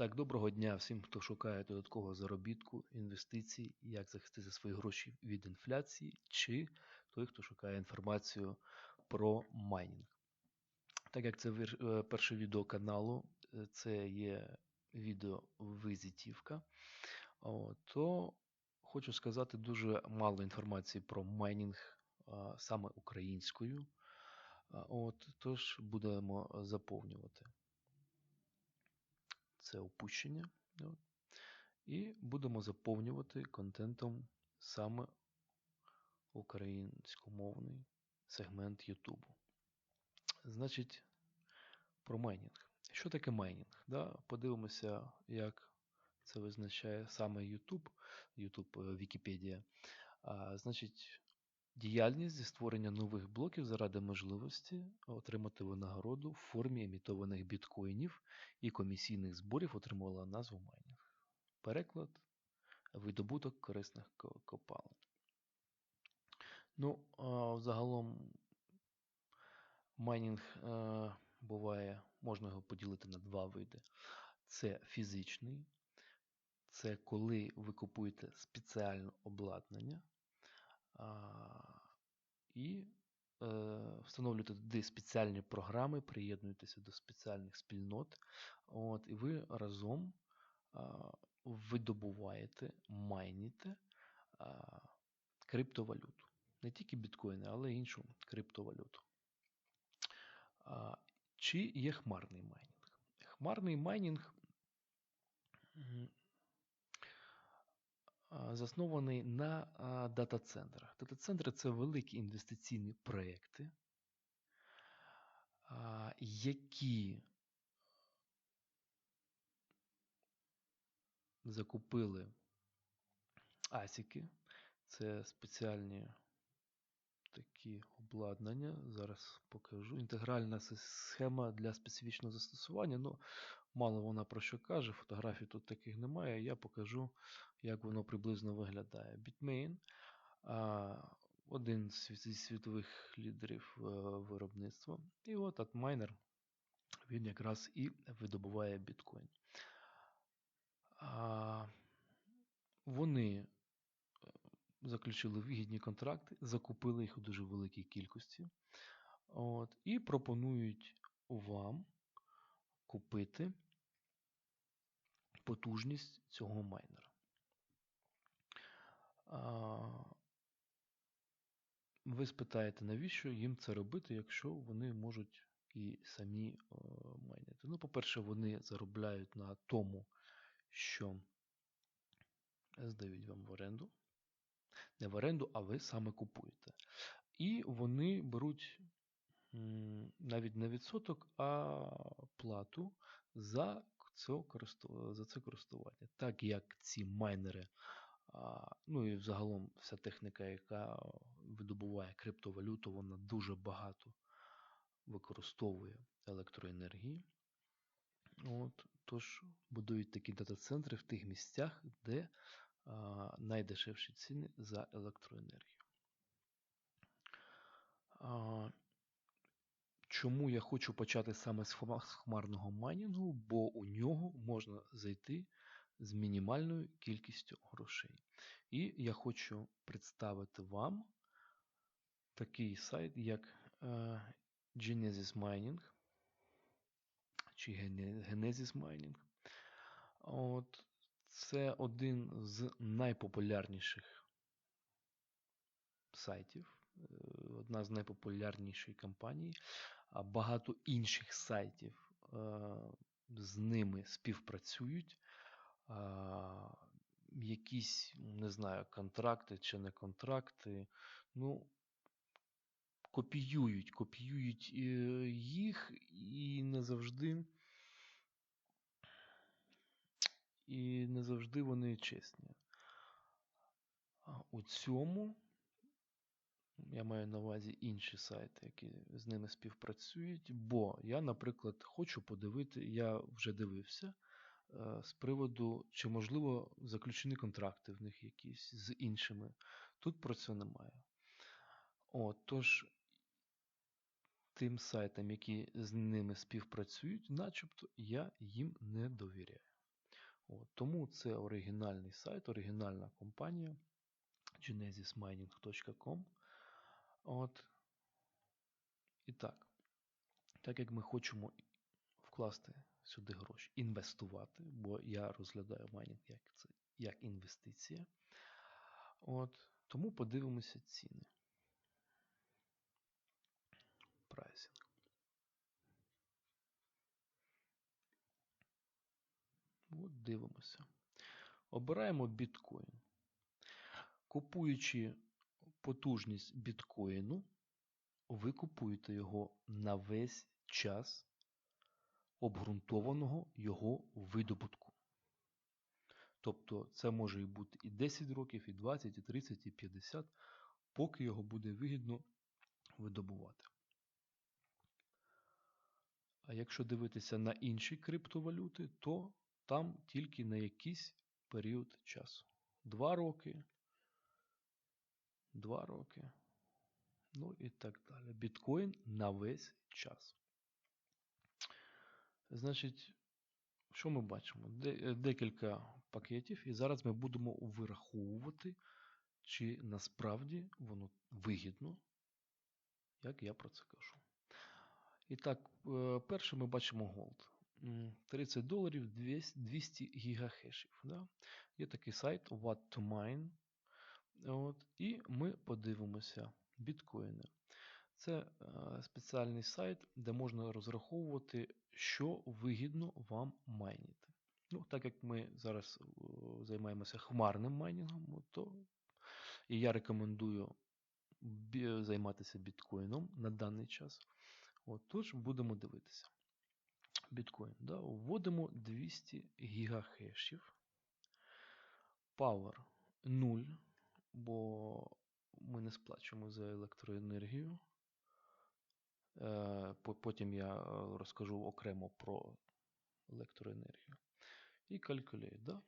Так, доброго дня всім, хто шукає додаткового заробітку, інвестицій, як захистити свої гроші від інфляції, чи той, хто шукає інформацію про майнінг. Так як це е, перше відео каналу, е, це є відео визитівка, то хочу сказати дуже мало інформації про майнінг саме українською. От, тож будемо заповнювати це опущення. І будемо заповнювати контентом саме українськомовний сегмент Ютубу. Значить, про майнінг. Що таке майнінг? Да? Подивимося, як це визначає саме YouTube, YouTube е, Вікіпедія. А, значить, діяльність зі створення нових блоків заради можливості отримати винагороду в формі емітованих біткоїнів і комісійних зборів отримувала назву майнінг. Переклад видобуток корисних ко- копалин. Ну, загалом майнінг е, буває, можна його поділити на два види. Це фізичний, це коли ви купуєте спеціальне обладнання і е, встановлюєте туди спеціальні програми, приєднуєтеся до спеціальних спільнот, от, і ви разом видобуваєте, майніте криптовалюту. Не тільки біткоїни, але й іншу криптовалюту. Чи є хмарний майнінг? Хмарний майнінг м, а, заснований на дата-центрах. Дата-центри це великі інвестиційні проекти, які закупили асіки. Це спеціальні такі обладнання. Зараз покажу. Інтегральна схема для специфічного застосування. Ну, мало вона про що каже. Фотографій тут таких немає. Я покажу, як воно приблизно виглядає. Bitmain один зі світових лідерів е, виробництва. І от Atminer, він якраз і видобуває біткоін. Вони заключили вигідні контракти, закупили їх у дуже великій кількості. От, і пропонують вам купити потужність цього майнера. Ви спитаєте, навіщо їм це робити, якщо вони можуть і самі е, майнити? Ну, по-перше, вони заробляють на тому, що здають вам в оренду. Не в оренду, а ви саме купуєте. І вони беруть навіть не відсоток, а плату за це, користування. Так як ці майнери, ну і загалом вся техніка, яка видобуває криптовалюту, вона дуже багато використовує електроенергії. От, тож будують такі дата-центри в тих місцях, де найдешевші ціни за електроенергію. Чому я хочу почати саме з хмарного майнінгу? Бо у нього можна зайти з мінімальною кількістю грошей. І я хочу представити вам такий сайт, як е, Genesis Mining чи Genesis Mining. От, це один з найпопулярніших сайтів, е, одна з найпопулярніших компаній. А багато інших сайтів е, з ними співпрацюють. Якісь, не знаю, контракти чи не контракти. Ну, копіюють, копіюють е, їх і не завжди. І не завжди вони чесні. У цьому я маю на увазі інші сайти, які з ними співпрацюють. Бо я, наприклад, хочу подивити, я вже дивився е, з приводу, чи можливо заключені контракти в них якісь з іншими. Тут про це немає. От, тож, тим сайтам, які з ними співпрацюють, начебто я їм не довіряю. От, тому це оригінальний сайт, оригінальна компанія genesismining.com. От. І так, так як ми хочемо вкласти сюди гроші, інвестувати, бо я розглядаю майнінг як, це, як інвестиція. От, тому подивимося ціни. Прайсинг. От дивимося. Обираємо біткоін. Купуючи потужність біткоїну, ви купуєте його на весь час обґрунтованого його видобутку. Тобто це може бути і 10 років, і 20, і 30, і 50, поки його буде вигідно видобувати. А якщо дивитися на інші криптовалюти, то там тільки на якийсь період часу. Два роки, два роки, ну і так далі. Біткоін на весь час. Значить, що ми бачимо? Декілька пакетів, і зараз ми будемо вираховувати, чи насправді воно вигідно, як я про це кажу. І так, е, перше ми бачимо Gold. М, 30 доларів 200 200 гігахешів. Да? Є такий сайт What to Mine. І ми подивимося біткоїни. Це е, спеціальний сайт, де можна розраховувати, що вигідно вам майніти. Ну, так як ми зараз е, займаємося хмарним майнінгом, то і я рекомендую займатися біткоїном на даний час. От, тож будемо дивитися. Біткоін. Да? Вводимо 200 гігахешів. Power 0, бо ми не сплачуємо за електроенергію. Е, Потім я е, розкажу окремо про електроенергію. І calculate, да?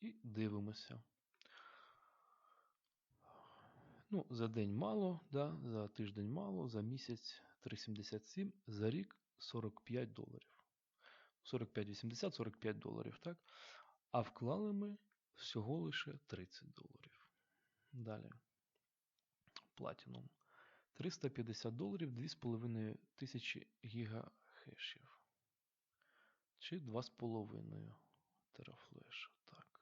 І дивимося. Ну, за день мало, да? за тиждень мало, за місяць 3,77, за рік 45 доларів. 45,80, 45 доларів, так? А вклали ми всього лише 30 доларів. Далі. Platinum. 350 доларів, 2,5 тисячі гігахешів. Чи 2,5 терафлеша. Так.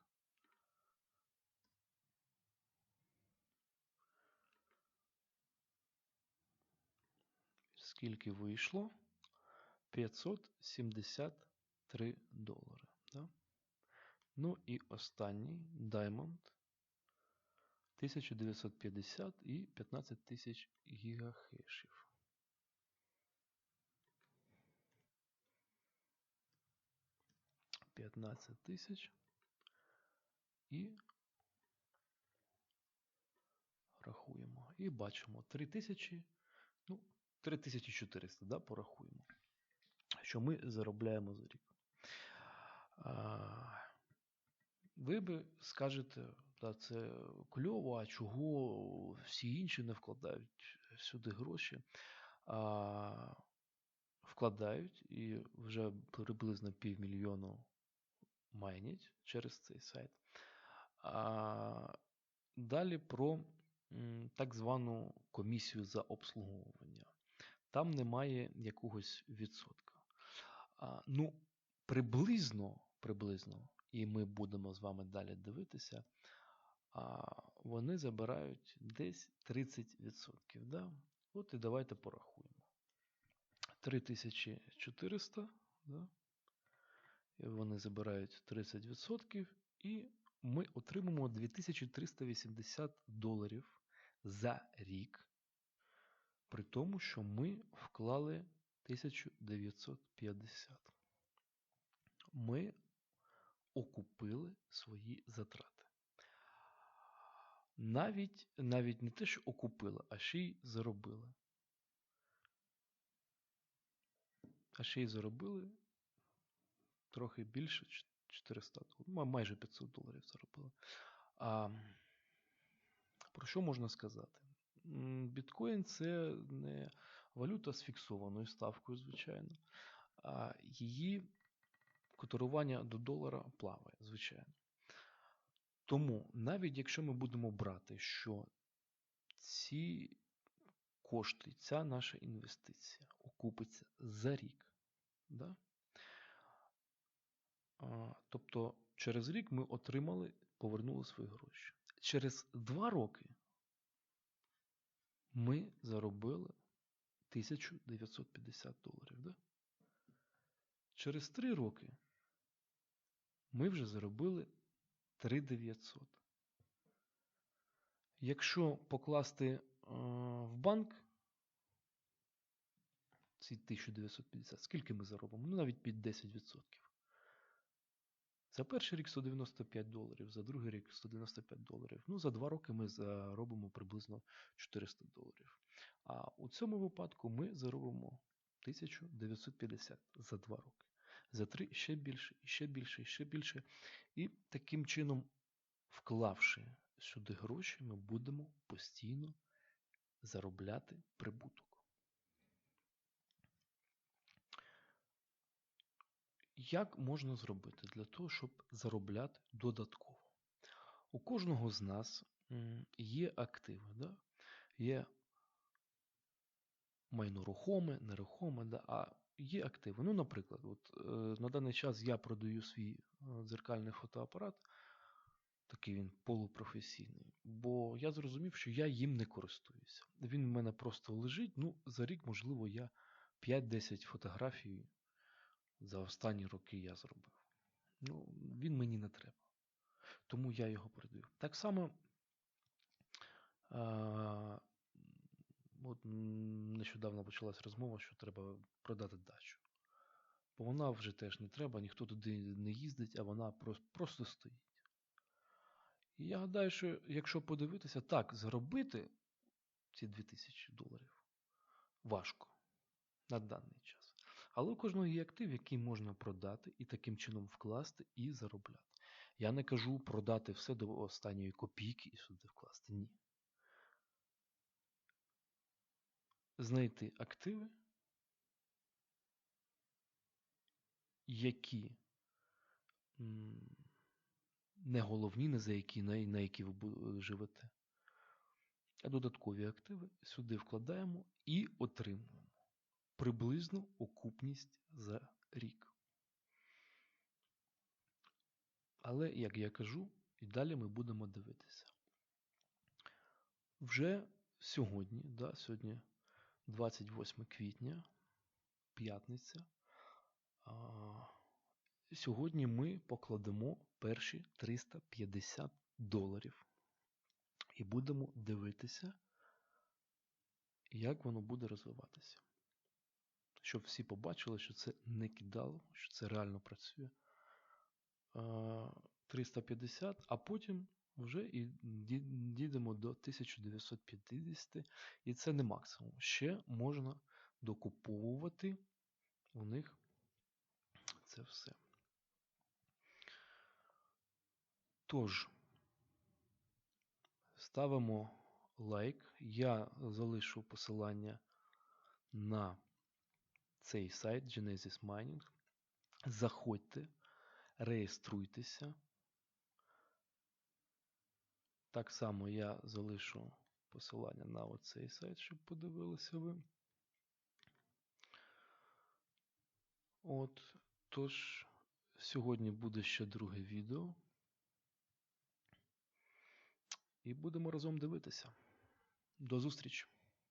Скільки вийшло? 573 долари. Да? Ну і останній Diamond 1950 і 15 тисяч гігахешів. П'ятнадцять тисяч і рахуємо. І бачимо 3000, ну, 3400, да, порахуємо, що ми заробляємо за рік. Ви би скажете, та це кльово, а чого всі інші не вкладають сюди гроші? А, вкладають і вже приблизно півмільйону майнять через цей сайт. А, далі про так звану комісію за обслуговування. Там немає якогось відсотка. Ну, приблизно, приблизно, і ми будемо з вами далі дивитися, вони забирають десь 30%. Да? От і давайте порахуємо. 3400, да? і вони забирають 30%, і ми отримаємо 2380 доларів за рік, при тому, що ми вклали 1950. Ми окупили свої затрати. Навіть, навіть не те, що окупили, а ще й заробили. А ще й заробили трохи більше 400 доларів, майже 500 доларів заробили. А, про що можна сказати? Біткоін це не валюта з фіксованою ставкою, звичайно. Її котирування до долара плаває, звичайно. Тому, навіть якщо ми будемо брати, що ці кошти, ця наша інвестиція окупиться за рік, да? тобто через рік ми отримали, повернули свої гроші. Через два роки ми заробили 1950 доларів. Да? Через три роки ми вже заробили 3900. Якщо покласти е, в банк ці 1950, скільки ми заробимо? Ну, навіть під 10%. За перший рік 195 доларів, за другий рік 195 доларів. Ну, за два роки ми заробимо приблизно 400 доларів. А у цьому випадку ми заробимо 1950 за два роки. За три ще більше, ще більше, ще більше. І таким чином, вклавши сюди гроші, ми будемо постійно заробляти прибуток. Як можна зробити для того, щоб заробляти додатково? У кожного з нас є активи, да? є майно рухоме, нерухоме, да? а є активи. Ну, наприклад, от, е, на даний час я продаю свій е, дзеркальний фотоапарат, такий він полупрофесійний, бо я зрозумів, що я їм не користуюся. Він в мене просто лежить. Ну, за рік, можливо, я 5-10 фотографій за останні роки я зробив. Ну, він мені не треба. Тому я його продаю. Так само, а, от нещодавно почалась розмова, що треба продати дачу. Бо вона вже теж не треба, ніхто туди не їздить, а вона просто, просто стоїть. І я гадаю, що якщо подивитися, так, заробити ці 2000 доларів важко на даний час. Але у кожного є актив, який можна продати і таким чином вкласти і заробляти. Я не кажу продати все до останньої копійки і сюди вкласти. Ні. Знайти активи, які не головні, не за які, на які ви живете, а додаткові активи сюди вкладаємо і отримуємо приблизну окупність за рік. Але, як я кажу, і далі ми будемо дивитися. Вже сьогодні, да, сьогодні 28 квітня, п'ятниця. Сьогодні ми покладемо перші 350 доларів і будемо дивитися, як воно буде розвиватися щоб всі побачили, що це не кидало, що це реально працює. 350, а потім вже і дійдемо до 1950, і це не максимум. Ще можна докуповувати у них це все. Тож, ставимо лайк. Я залишу посилання на цей сайт Genesis Mining. Заходьте, реєструйтеся. Так само я залишу посилання на оцей сайт, щоб подивилися ви. От, тож, сьогодні буде ще друге відео. І будемо разом дивитися. До зустрічі!